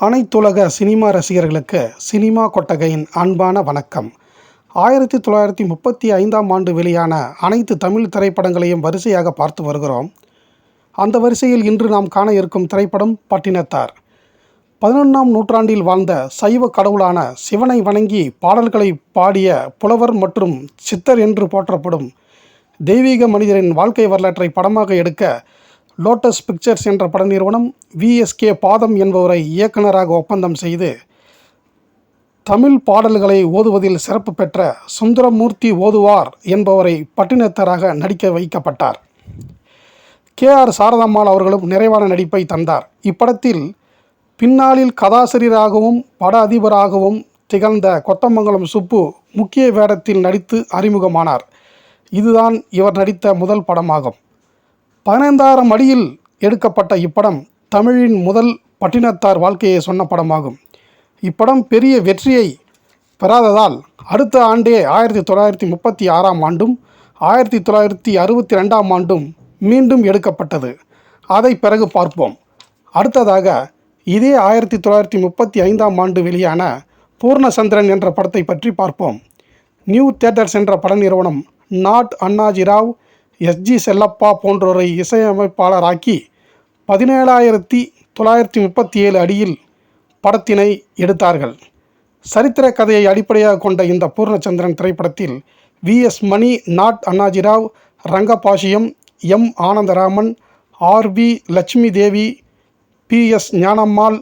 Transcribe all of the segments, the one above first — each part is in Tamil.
அனைத்துலக சினிமா ரசிகர்களுக்கு சினிமா கொட்டகையின் அன்பான வணக்கம். ஆயிரத்தி தொள்ளாயிரத்தி முப்பத்தி ஐந்தாம் ஆண்டு வெளியான அனைத்து தமிழ் திரைப்படங்களையும் வரிசையாக பார்த்து வருகிறோம். அந்த வரிசையில் இன்று நாம் காண இருக்கும் திரைப்படம் பட்டினத்தார். பதினொன்றாம் நூற்றாண்டில் வாழ்ந்த சைவ கடவுளான சிவனை வணங்கி பாடல்களை பாடிய புலவர் மற்றும் சித்தர் என்று போற்றப்படும் தெய்வீக மனிதரின் வாழ்க்கை வரலாற்றை படமாக எடுக்க லோட்டஸ் பிக்சர்ஸ் என்ற பட நிறுவனம் விஎஸ்கே பாதம் என்பவரை இயக்குனராக ஒப்பந்தம் செய்து தமிழ் பாடல்களை ஓதுவதில் சிறப்பு பெற்ற சுந்தரமூர்த்தி ஓதுவார் என்பவரை பட்டினத்தராக நடிக்க வைக்கப்பட்டார். கே ஆர் சாரதாம்மாள் அவர்களும் நிறைவான நடிப்பை தந்தார். இப்படத்தில் பின்னாளில் கதாசிரியராகவும் பட அதிபராகவும் திகழ்ந்த கொத்தமங்கலம் சுப்பு முக்கிய வேடத்தில் நடித்து அறிமுகமானார். இதுதான் இவர் நடித்த முதல் படமாகும். பதினைந்தாயிரம் அடியில் எடுக்கப்பட்ட இப்படம் தமிழின் முதல் பட்டினத்தார் வாழ்க்கையை சொன்ன படமாகும். இப்படம் பெரிய வெற்றியை பெறாததால் அடுத்த ஆண்டே ஆயிரத்தி தொள்ளாயிரத்தி முப்பத்தி ஆறாம் ஆண்டும் ஆயிரத்தி தொள்ளாயிரத்தி அறுபத்தி ரெண்டாம் ஆண்டும் மீண்டும் எடுக்கப்பட்டது. அதை பிறகு பார்ப்போம். அடுத்ததாக இதே ஆயிரத்தி தொள்ளாயிரத்தி முப்பத்தி ஐந்தாம் ஆண்டு வெளியான பூர்ணசந்திரன் என்ற படத்தை பற்றி பார்ப்போம். நியூ தியேட்டர்ஸ் என்ற பட நிறுவனம் நாட் அண்ணாஜி ராவ் எஸ்ஜி செல்லப்பா போன்றோரை இசையமைப்பாளராக்கி பதினேழாயிரத்தி தொள்ளாயிரத்தி முப்பத்தி ஏழு அடியில் படத்தினை எடுத்தார்கள். சரித்திர கதையை அடிப்படையாக கொண்ட இந்த பூர்ணச்சந்திரன் திரைப்படத்தில் V S Mani Nat Annajirao Rangabashyam M Anandaraman R V Lakshmi Devi P S Gnanammal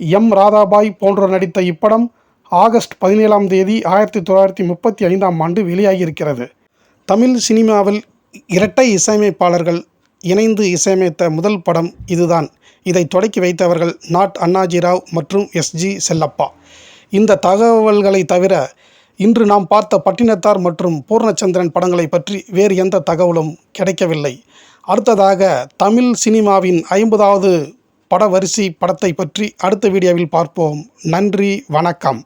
M Radhabai போன்றோர் நடித்த இப்படம் ஆகஸ்ட் பதினேழாம் தேதி ஆயிரத்தி தொள்ளாயிரத்தி முப்பத்தி ஐந்தாம் ஆண்டு வெளியாகியிருக்கிறது. தமிழ் சினிமாவில் இரட்டை இசையமைப்பாளர்கள் இணைந்து இசையமைத்த முதல் படம் இதுதான். இதை தொடக்கி வைத்தவர்கள் நாட் அண்ணாஜிராவ் மற்றும் மற்றும் எஸ்ஜி செல்லப்பா. இந்த தகவல்களை தவிர இன்று நாம் பார்த்த பட்டினத்தார் மற்றும் பூர்ணச்சந்திரன் படங்களை பற்றி வேறு எந்த தகவலும் கிடைக்கவில்லை. அடுத்ததாக தமிழ் சினிமாவின் ஐம்பதாவது பட வரிசை படத்தை பற்றி அடுத்த வீடியோவில் பார்ப்போம். நன்றி வணக்கம்.